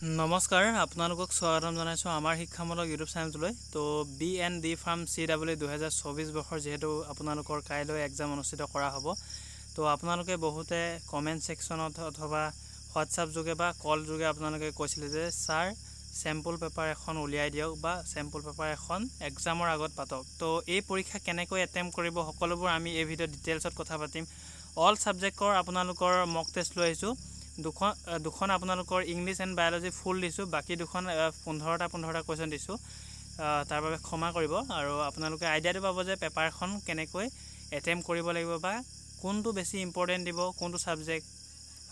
নমস্কাৰ আপোনালোকক স্বাগতম জনাইছোঁ আমাৰ শিক্ষামূলক ইউটিউব চেনেলটোলৈ। তো B N D pharm C W দুহেজাৰ চৌবিছ বৰ্ষৰ যিহেতু আপোনালোকৰ কাইলৈ এক্সাম অনুষ্ঠিত কৰা হ'ব তো আপোনালোকে বহুতে কমেণ্ট ছেকশ্যনত অথবা হোৱাটছআপ যোগে বা কল যোগে আপোনালোকে কৈছিলে যে ছাৰ চেম্পুল পেপাৰ এখন উলিয়াই দিয়ক বা চেম্পুল পেপাৰ এখন এক্সামৰ আগত পাতক। তো এই পৰীক্ষা কেনেকৈ এটেম্প কৰিব সকলোবোৰ আমি এই ভিডিঅ'ত ডিটেইলছত কথা পাতিম। অল ছাবজেক্টৰ আপোনালোকৰ মক টেষ্ট লৈ আহিছোঁ। দুখন দুখন আপোনালোকৰ ইংলিছ এণ্ড বায়'লজি ফুল দিছোঁ বাকী দুখন পোন্ধৰটা পোন্ধৰটা কুৱেশ্যন দিছোঁ। তাৰ বাবে ক্ষমা কৰিব আৰু আপোনালোকে আইডিয়াটো পাব যে পেপাৰখন কেনেকৈ এটেম্প কৰিব লাগিব বা কোনটো বেছি ইম্পৰ্টেণ্ট দিব কোনটো ছাবজেক্ট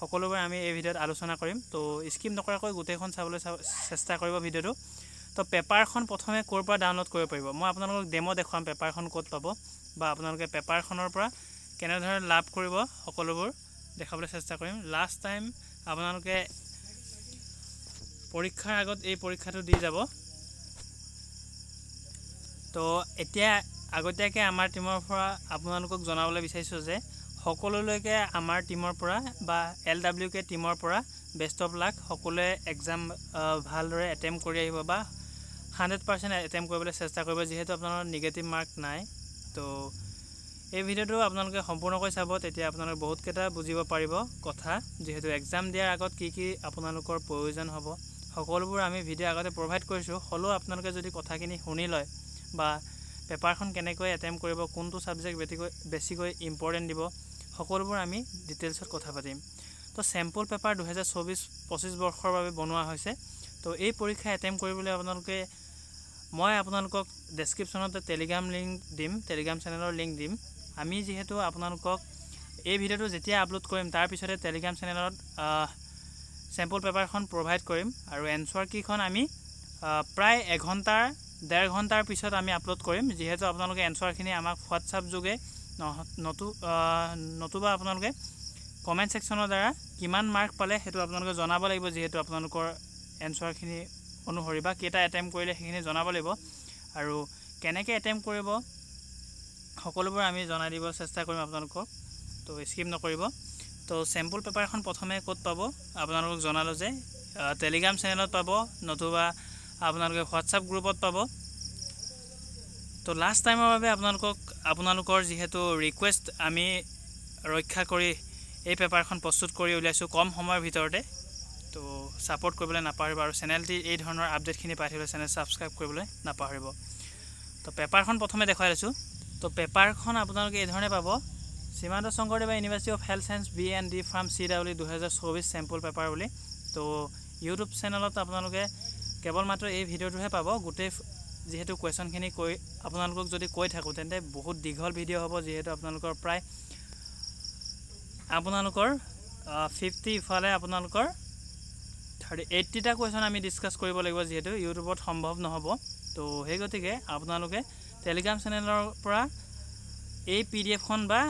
সকলোবোৰ আমি এই ভিডিঅ'ত আলোচনা কৰিম। তো স্কিপ নকৰাকৈ গোটেইখন চাবলৈ চেষ্টা কৰিব ভিডিঅ'টো। তো পেপাৰখন প্ৰথমে ক'ৰ পৰা ডাউনলোড কৰিব পাৰিব? মই আপোনালোকক ডেম' দেখুৱাম পেপাৰখন ক'ত পাব বা আপোনালোকে পেপাৰখনৰ পৰা কেনেধৰণে লাভ কৰিব সকলোবোৰ। দেখাবলৈ চেষ্টা কৰিম। লাষ্ট টাইম আপোনালোকে পৰীক্ষাৰ আগত এই পৰীক্ষাটো দি যাব। তো এতিয়া আগতীয়াকৈ আমাৰ টীমৰ পৰা আপোনালোকক জনাবলৈ বিচাৰিছোঁ যে সকলোলৈকে আমাৰ টীমৰ পৰা বা এল ডাব্লিউ কে টীমৰ পৰা বেষ্ট অফ লাক সকলোৱে এক্সাম ভালদৰে এটেম্প কৰি আহিব বা হাণ্ড্ৰেড পাৰ্চেণ্ট এটেম্প কৰিবলৈ চেষ্টা কৰিব, যিহেতু আপোনালোকৰ নিগেটিভ মাৰ্ক নাই। তো এই ভিডিঅ'টো আপোনালোকে সম্পূৰ্ণকৈ চাব, তেতিয়া আপোনালোকে বহুতকেইটা বুজিব পাৰিব কথা। যিহেতু এক্সাম দিয়াৰ আগত কি কি আপোনালোকৰ প্ৰয়োজন হ'ব। সকলোবোৰ আমি ভিডিঅ' আগতে প্ৰভাইড কৰিছোঁ। হ'লেও আপোনালোকে যদি কথাখিনি শুনি লয় বা পেপাৰখন কেনেকৈ এটেম্প কৰিব, কোনটো ছাবজেক্ট বেছিকৈ বেছিকৈ ইম্পৰ্টেণ্ট দিব, সকলোবোৰ আমি ডিটেইলছত কথা পাতিম। তো চেম্পুল পেপাৰ দুহেজাৰ চৌবিছ পঁচিছ বৰ্ষৰ বাবে বনোৱা হৈছে। তো এই পৰীক্ষা এটেম্প কৰিবলৈ আপোনালোকে মই আপোনালোকক ডেছক্ৰিপশ্যনতে টেলিগ্ৰাম লিংক দিম টেলিগ্ৰাম চেনেলৰ লিংক দিম। আমি যিহেতু আপোনালোকক এই ভিডিঅ'টো যেতিয়া আপলোড কৰিম তাৰ পিছতে টেলিগ্ৰাম চেনেলত চেম্পুল পেপাৰখন প্ৰভাইড কৰিম আৰু এনচাৰ কিখন আমি প্ৰায় এঘণ্টাৰ ডেৰ ঘণ্টাৰ পিছত আমি আপলোড কৰিম। যিহেতু আপোনালোকে এনচাৰখিনি আমাক হোৱাটছআপ যোগে নতু নতুবা আপোনালোকে কমেণ্ট ছেকশ্যনৰ দ্বাৰা কিমান মাৰ্ক পালে সেইটো আপোনালোকে জনাব লাগিব যিহেতু আপোনালোকৰ এনচাৰখিনি অনুসৰি বা কেইটা এটেম্প কৰিলে সেইখিনি জনাব লাগিব। আৰু কেনেকৈ এটেম্প কৰিব সকলোবোৰ আমি জনাই দিব চেষ্টা কৰিম আপোনালোকক। তো স্কিপ নকৰিব। তো চেম্পুল পেপাৰখন প্ৰথমে ক'ত পাব? আপোনালোকক জনালোঁ যে টেলিগ্ৰাম চেনেলত পাব নতুবা আপোনালোকে হোৱাটছআপ গ্ৰুপত পাব। তো লাষ্ট টাইমৰ বাবে আপোনালোকক আপোনালোকৰ যিহেতু ৰিকুৱেষ্ট আমি ৰক্ষা কৰি এই পেপাৰখন প্ৰস্তুত কৰি উলিয়াইছোঁ কম সময়ৰ ভিতৰতে। তো ছাপোৰ্ট কৰিবলৈ নাপাহৰিব আৰু চেনেলটি এই ধৰণৰ আপডেটখিনি পাই থাকিবলৈ চেনেল ছাবস্ক্ৰাইব কৰিবলৈ নাপাহৰিব। তো পেপাৰখন প্ৰথমে দেখুৱাই লৈছোঁ। তো পেপাৰখন আপোনালোকে এই ধৰণে পাব। Srimanta Sankaradeva university of health science B N D pharm C W দুহেজাৰ চৌবিছ চেম্পুল পেপাৰ বুলি। তো ইউটিউব চেনেলত আপোনালোকে কেৱল মাত্ৰ এই ভিডিঅ'টোহে পাব। গোটেই যিহেতু কুৱেশ্যনখিনি কৈ আপোনালোকক যদি কৈ থাকোঁ, তেন্তে বহুত দীঘল ভিডিঅ' হ'ব, যিহেতু আপোনালোকৰ প্ৰায় আপোনালোকৰ ফিফটি ইফালে আপোনালোকৰ থাৰ্টি এইট্টিটা কুৱেশ্যন আমি ডিছকাছ কৰিব লাগিব, যিহেতু ইউটিউবত সম্ভৱ নহ'ব। তো সেই গতিকে আপোনালোকে টেলিগ্ৰাম চেনেলৰ পৰা এই পি ডি এফখন বা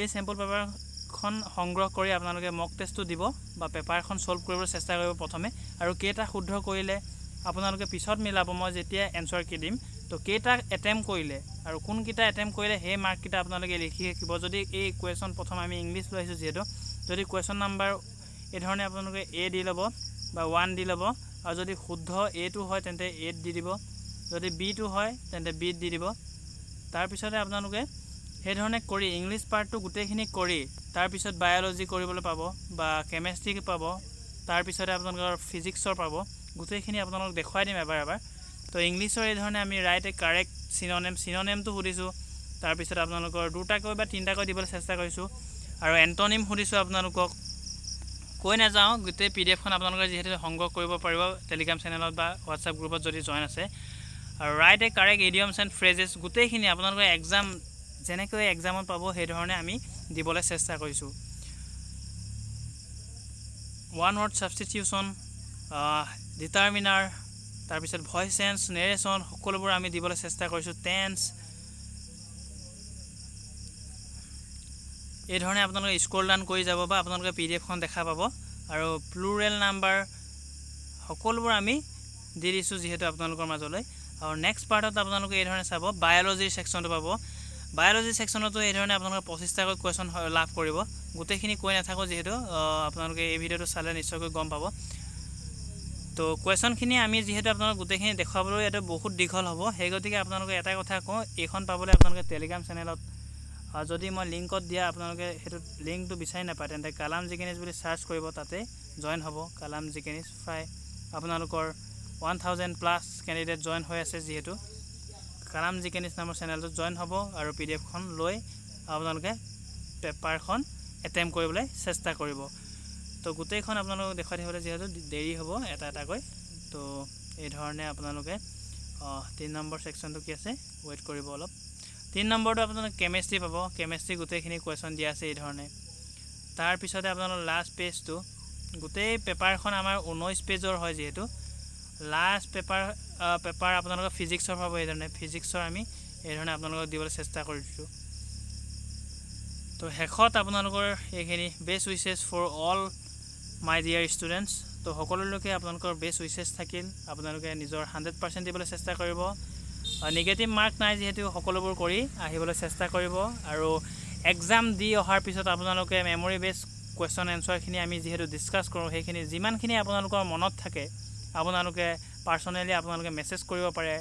এই চেম্পল পেপাৰখন সংগ্ৰহ কৰি আপোনালোকে মক টেষ্টটো দিব বা পেপাৰখন ছল্ভ কৰিবলৈ চেষ্টা কৰিব প্ৰথমে। আৰু কেইটা শুদ্ধ কৰিলে আপোনালোকে পিছত মিলাব, মই যেতিয়া এনচাৰ কি দিম। তো কেইটা এটেম্প কৰিলে আৰু কোনকেইটা এটেম্প কৰিলে সেই মাৰ্ককেইটা আপোনালোকে লিখি ৰাখিব যদি এই কুৱেশ্যন প্ৰথম আমি ইংলিছ লৈ আহিছোঁ যিহেতু, যদি কুৱেশ্যন নাম্বাৰ এই ধৰণে আপোনালোকে এ দি ল'ব বা ওৱান দি ল'ব, আৰু যদি শুদ্ধ এটো হয় তেন্তে এইট দি দিব। যদি বিটো হয়, তেন্তে বিত দি দিব। তাৰপিছতে আপোনালোকে সেইধৰণে কৰি, ইংলিছ পাৰ্টটো গোটেইখিনি কৰি, তাৰপিছত বায়'লজি কৰিবলৈ পাব, বা কেমেষ্ট্ৰি পাব, তাৰপিছতে আপোনালোকৰ ফিজিক্সৰ পাব, গোটেইখিনি আপোনালোকক দেখুৱাই দিম এবাৰ এবাৰ। তো ইংলিছৰ এই ধৰণে আমি ৰাইট এ কাৰেক্ট চিননেম চিননেমটো সুধিছোঁ, তাৰপিছত আপোনালোকৰ দুটাকৈ বা তিনিটাকৈ দিবলৈ চেষ্টা কৰিছোঁ, আৰু এণ্টনিম সুধিছোঁ আপোনালোকক। কৈ নাযাওঁ, গোটেই পি ডি এফখন আপোনালোকে যিহেতু সংগ্ৰহ কৰিব পাৰিব টেলিগ্ৰাম চেনেলত বা হোৱাটছআপ গ্ৰুপত যদি জইন আছে। আৰু right a correct idioms and phrases গোটেইখিনি আপোনালোকে এক্সাম যেনেকৈ এক্সামত পাব সেইধৰণে আমি দিবলৈ চেষ্টা কৰিছোঁ। ওৱান ৱৰ্ড ছাবষ্টিটিউশ্যন ডিটাৰমিনাৰ তাৰপিছত ভইচ চেঞ্চ নেৰেশ্যন সকলোবোৰ আমি দিবলৈ চেষ্টা কৰিছোঁ টেন্স এই ধৰণে আপোনালোকে স্ক্ৰল ডাউন কৰি যাব বা আপোনালোকে পি ডি এফখন দেখা পাব। আৰু প্লুৰেল নাম্বাৰ সকলোবোৰ আমি দি দিছোঁ যিহেতু আপোনালোকৰ মাজলৈ। আৰু নেক্সট পাৰ্টত আপোনালোকে এই ধৰণে চাব বায়'লজিৰ ছেকশ্যনটো পাব। বায়'লজি ছেকশ্যনতো এই ধৰণে আপোনালোকে পঁচিছটাকৈ কুৱেশ্যন লাভ কৰিব। গোটেইখিনি কৈ নাথাকোঁ যিহেতু আপোনালোকে এই ভিডিঅ'টো চালে নিশ্চয়কৈ গম পাব। তো কুৱেশ্যনখিনি আমি যিহেতু আপোনালোক গোটেইখিনি দেখুৱাবলৈ এইটো বহুত দীঘল হ'ব। সেই গতিকে আপোনালোকে এটা কথা কওঁ, এইখন পাবলৈ আপোনালোকে টেলিগ্ৰাম চেনেলত যদি মই লিংকত দিয়া আপোনালোকে সেইটো লিংকটো বিচাৰি নাপায়, তেন্তে কালাম জিকেনিজ বুলি চাৰ্চ কৰিব, তাতে জইন হ'ব। কালাম জিকেনিজ প্ৰায় আপোনালোকৰ one thousand plus candidate join হৈ আছে যিহেতু। কালাম জিকেনিজ নামৰ চেনেলটোত জইন হ'ব আৰু পি ডি এফখন লৈ আপোনালোকে পেপাৰখন এটেম্প কৰিবলৈ চেষ্টা কৰিব। তো গোটেইখন আপোনালোকক দেখুৱাই থাকিবলৈ যিহেতু দেৰি হ'ব এটা এটাকৈ। তো এই ধৰণে আপোনালোকে তিনি নম্বৰ ছেকশ্যনটো কি আছে ৱেইট কৰিব অলপ। তিনি নম্বৰটো আপোনালোকে কেমেষ্ট্ৰি পাব। কেমেষ্ট্ৰি গোটেইখিনি কুৱেশ্যন দিয়া আছে এই ধৰণে। তাৰপিছতে আপোনালোকৰ লাষ্ট পেজটো গোটেই পেপাৰখন আমাৰ ঊনৈছ পেজৰ হয় যিহেতু। লাষ্ট পেপাৰ পেপাৰ আপোনালোকৰ ফিজিক্সৰ পাব এই ধৰণে। ফিজিক্সৰ আমি এই ধৰণে আপোনালোকক দিবলৈ চেষ্টা কৰিছোঁ। তো শেষত আপোনালোকৰ এইখিনি best wishes for all my dear students তো সকলোলৈকে আপোনালোকৰ বেষ্ট উইচেছ থাকিল। আপোনালোকে নিজৰ হাণ্ড্ৰেড পাৰ্চেণ্ট দিবলৈ চেষ্টা কৰিব। নিগেটিভ মাৰ্ক নাই যিহেতু সকলোবোৰ কৰি আহিবলৈ চেষ্টা কৰিব। আৰু এক্সাম দি অহাৰ পিছত আপোনালোকে মেমৰি বেছ কুৱেশ্যন এনচাৰখিনি আমি যিহেতু ডিছকাছ কৰোঁ সেইখিনি যিমানখিনি আপোনালোকৰ মনত থাকে আপোনালোকে পাৰ্চনেলি আপোনালোকে মেছেজ কৰিব পাৰে।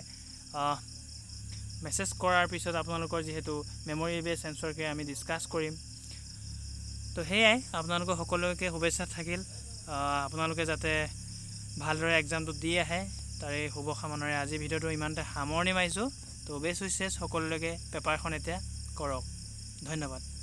মেছেজ কৰাৰ পিছত আপোনালোকৰ যিহেতু মেমৰি বেছ এনচাৰকে আমি ডিছকাছ কৰিম। তো সেয়াই, আপোনালোকৰ সকলোকে শুভেচ্ছা থাকিল। আপোনালোকে যাতে ভালদৰে এক্সামটো দি আহে, তাৰে শুভ কামনাৰে আজি ভিডিঅ'টো ইমানতে সামৰণি মাৰিছোঁ। তো বেষ্ট উইচেছ সকলোলৈকে, পেপাৰখন এতিয়া কৰক। ধন্যবাদ।